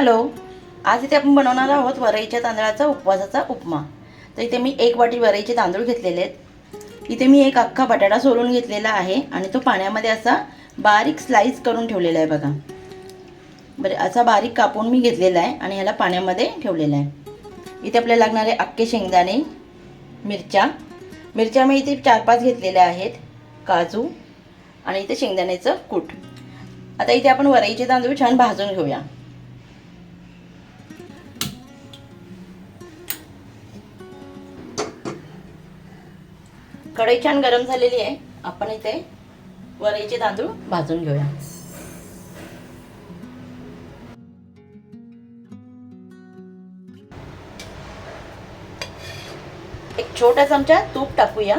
Hello. आज इथे आपण बनवणार आहोत वरईच्या तांदळाचा उपवासाचा उपमा. तर इथे मी एक वाटी वरईचे तांदूळ घेतलेले आहेत. इथे मी एक अख्खा बटाटा सोलून घेतलेला आहे आणि तो पाण्यामध्ये असा बारीक स्लाईस करून ठेवलेला आहे बघा. बरं असा बारीक कापून मी घेतलेला आहे आणि ह्याला पाण्यामध्ये ठेवलेला आहे. इथे आपल्याला लागणारे अख्खे शेंगदाणे मिरच्या. मिरच्या मी इथे चार पाच घेतलेल्या आहेत. काजू आणि इथे शेंगदाण्याचं कूट. आता इथे आपण वरईचे तांदूळ छान भाजून घेऊया. कढई छान गरम झालेली आहे. आपण इथे वरईचे तांदूळ भाजून घेऊया. एक छोटा चमचा तूप टाकूया.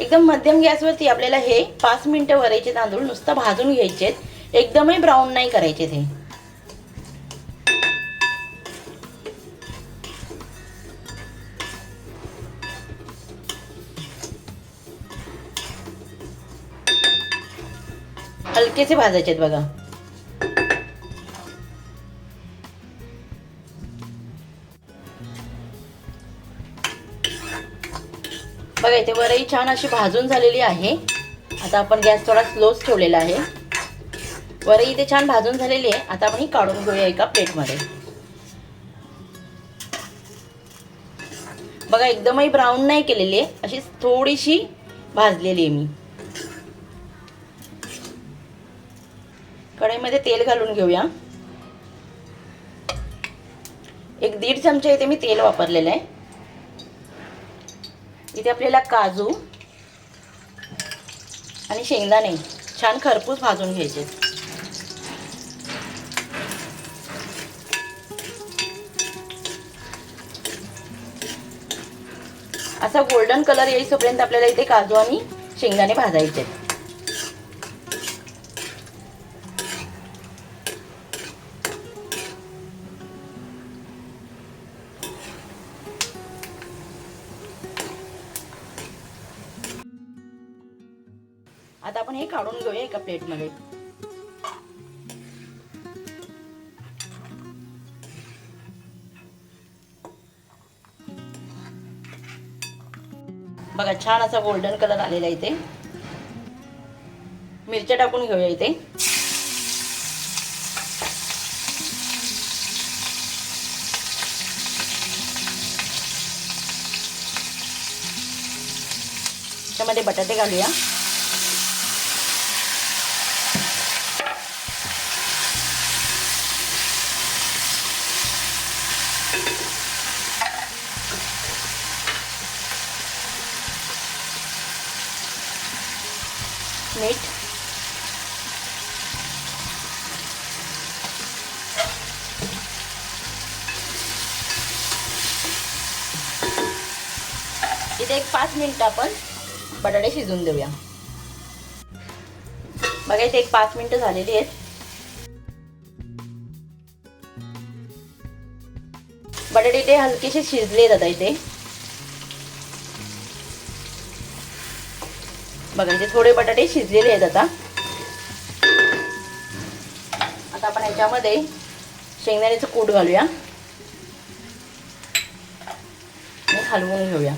एकदम मध्यम गॅसवरती आपल्याला हे पाच मिनिटं वरायचे तांदूळ नुसतं भाजून घ्यायचे एकदमही ब्राऊन नाही करायचे ते. हलकेसे भाजायचे आहेत बघा. बघा इथे वरही छान अशी भाजून झालेली आहे. आता आपण गॅस थोडा स्लोच ठेवलेला आहे. वरही इथे छान भाजून झालेली आहे. आता आपण ही काढून घेऊया एका प्लेटमध्ये. बघा एकदमही ब्राऊन नाही केलेली आहे. अशी थोडीशी भाजलेली आहे मी. कढईमध्ये तेल घालून घेऊया. एक दीड चमचा इथे मी तेल वापरलेलं आहे. इथे आपल्याला काजू आणि शेंगदाणे छान खरपूस भाजून घ्यायचे. असा गोल्डन कलर येईपर्यंत आपल्याला इथे काजू आणि शेंगदाणे भाजायचे आता आपण हे काढून घेऊया एका प्लेटमध्ये बघा छान असा गोल्डन कलर आलेला इथे. मिरच्या टाकून घेऊया इथे. त्यामध्ये बटाटे घालूया. मीठ इथे एक पाच मिनिट आपण बटाटे शिजून देऊया. बघा इथे एक पाच मिनिटं झालेली आहेत. बटाटे इथे हलकेसे शिजले जातात इथे. बघा इथे थोडे बटाटे शिजलेले आहेत आता. आता आपण याच्यामध्ये शेंगदाण्याचं कूट घालूया. आणि हलवून घेऊया.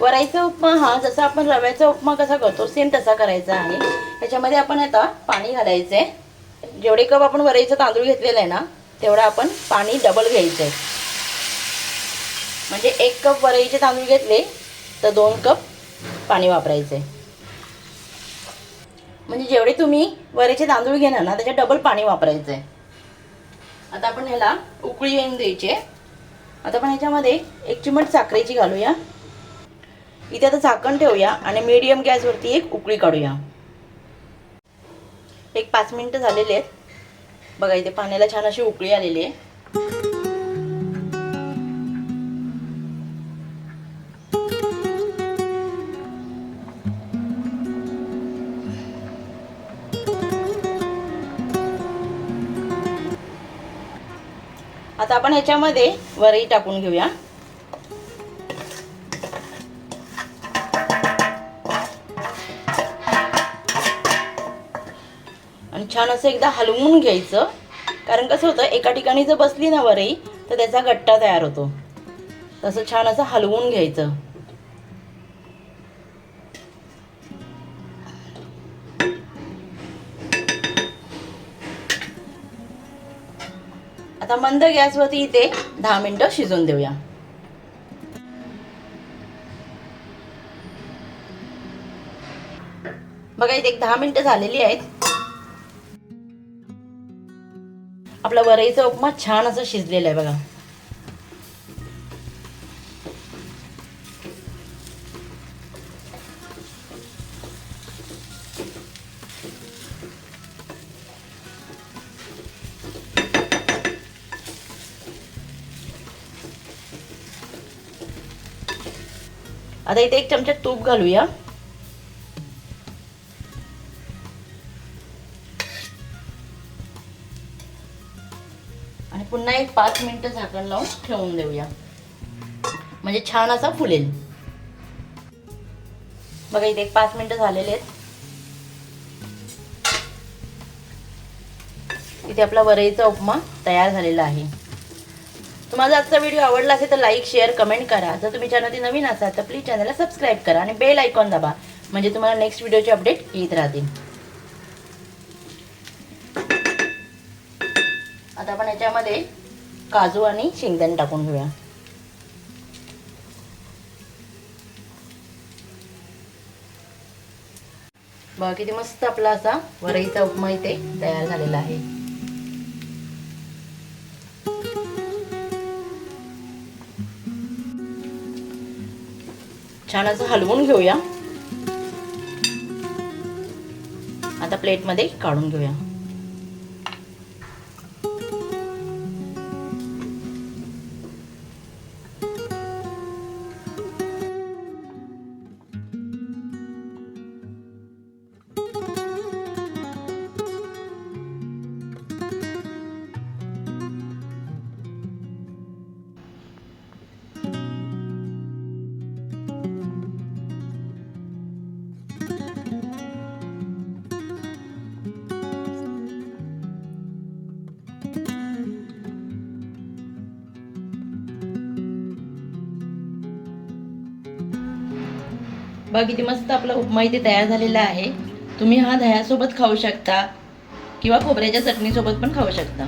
वरायचा उपमा हा जसा आपण रव्याचा उपमा कसा करतो सेम तसा करायचा आहे. त्याच्यामध्ये आपण आता पाणी घालायचं आहे जेवढे कप आपण वरईचं तांदूळ घेतलेलं आहे ना तेवढं आपण पाणी डबल घ्यायचं आहे. म्हणजे एक कप वरईचे तांदूळ घेतले तर दोन कप पाणी वापरायचं आहे. म्हणजे जेवढे तुम्ही वरेचे तांदूळ घेणार ना त्याच्या डबल पाणी वापरायचं आहे. आता आपण ह्याला उकळी येऊन द्यायची आहे. आता आपण ह्याच्यामध्ये एक चिमट साखरेची घालूया. इथे आता झाकण ठेवूया आणि मीडियम गॅसवरती एक उकळी काढूया. एक पाच मिनिटं झालेले आहेत. बघा इथे पाण्याला छान अशी उकळी आलेली आहे. आता आता आपण ह्याच्यामध्ये वरई टाकून घेऊया. छान असं एकदा हलवून घ्यायचं. कारण कसं होतं एका ठिकाणी जर बसली ना वरई तर त्याचा गट्टा तयार होतो. तसं छान असं हलवून घ्यायचं. आता मंद गॅसवरती इथे दहा मिनिटं शिजवून देऊया. बघा इथे एक दहा मिनिटं झालेली आहेत. आपला वरईचा उपमा छान असं शिजलेला आहे बघा. आता इथे एक चमचा तूप घालूया. पुन्हा एक पाच मिनिटं झाकण लावून ठेवून देऊया. म्हणजे छान असा फुलेल. बघा इथे एक पाच मिनिटं झालेले आहेत. इथे आपला वरईचा उपमा तयार झालेला आहे. तुम्हाला आजचा व्हिडिओ आवडला असेल तर लाईक शेअर कमेंट करा. जर तुम्ही चॅनलवरती नवीन असाल तर प्लीज चॅनलला सबस्क्राईब करा आणि बेल आयकॉन दाबा. म्हणजे तुम्हाला नेक्स्ट व्हिडिओचे अपडेट येत राहतील. आता आपण याच्यामध्ये काजू आणि शेंगदाणे टाकून घेऊया. बघा किती मस्त आपला असा वरईचा उपमा इथे तयार झालेला आहे. छान असं हलवून घेऊया. आता प्लेटमध्ये काढून घेऊया. बघा किती मस्त आपला उपमा इथे तयार झालेला आहे. तुम्ही हा दह्यासोबत खाऊ शकता किंवा खोबऱ्याच्या चटणीसोबत पण खाऊ शकता.